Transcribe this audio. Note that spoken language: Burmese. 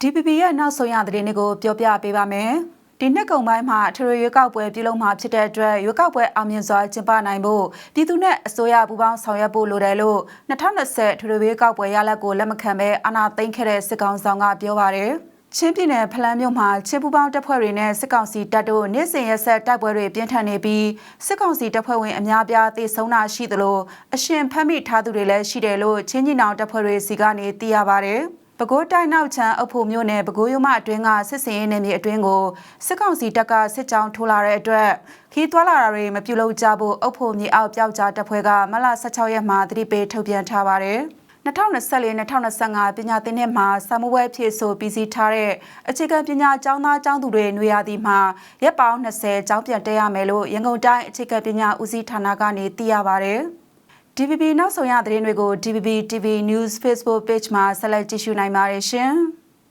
DPP ရဲ့နောက်ဆုံးရသတင်းတွေကိုပြောပြပေးပါမယ်။ဒီနှစ်ကုံပိုင်းမှာထရရွေးကောက်ပွဲပြုလုပ်မှာဖြစ်တဲ့အတွက်ရွေးကောက်ပွဲအောင်မြင်စွာကျင်းပနိုင်ဖို့ပြည်သူနဲ့အစိုးရပူးပေါင်းဆောင်ရွက်ဖို့လိုတယ်လို့2020ထရရွေးကောက်ပွဲရလဒ်ကိုလက်မခံဘဲအာဏာသိမ်းခဲ့တဲ့စစ်ကောင်ဆောင်ကပြောပါတယ်။ချင်းပြည်နယ်ဖလန်းမြို့မှာချင်းပူပေါင်းတပ်ဖွဲ့တွေနဲ့စစ်ကောင်စီတပ်တို့နေ့စဉ်ရက်ဆက်တိုက်ပွဲတွေပြင်းထန်နေပြီးစစ်ကောင်စီတပ်ဖွဲ့ဝင်အများပြားသေဆုံးတာရှိသလိုအရှင်ဖမ်းမိထားသူတွေလည်းရှိတယ်လို့ချင်းကြီးနောင်တပ်ဖွဲ့တွေစီကနေသိရပါတယ်။ ပဲခူးတိုင်းနောက်ချမ်းအဖို့မြို့နယ်ပဲခူးရုံမအတွင်းကစစ်စင်ရေးနယ်မြေအတွင်းကိုစစ်ကောင်စီတပ်ကစစ်ကြောင်းထိုးလာတဲ့အတွက်ခီးသွွာလာတာတွေမပြုလုပ်ကြဖို့အုပ်ဖို့မြေအောက်ပျောက်ကြားတပ်ဖွဲ့ကမလ16ရက်မှာသတိပေးထုတ်ပြန်ထားပါတယ်။2024-2025ပညာသင်နှစ်မှာစာမွေးဖြည့်ဆိုပြီးစီးထားတဲ့အခြေခံပညာကျောင်းသားကျောင်းသူတွေຫນွေရသည်မှာရက်ပေါင်း20ကျောင်းပြန်တက်ရမယ်လို့ရန်ကုန်တိုင်းအခြေခံပညာဦးစီးဌာနကနေသိရပါဗျ။ DVB နောက်ဆုံးရသတင်းတွေကို DVB TV News Facebook Page မှာဆက်လက်ကြည့်ရှုနိုင်ပါတယ်ရှင်။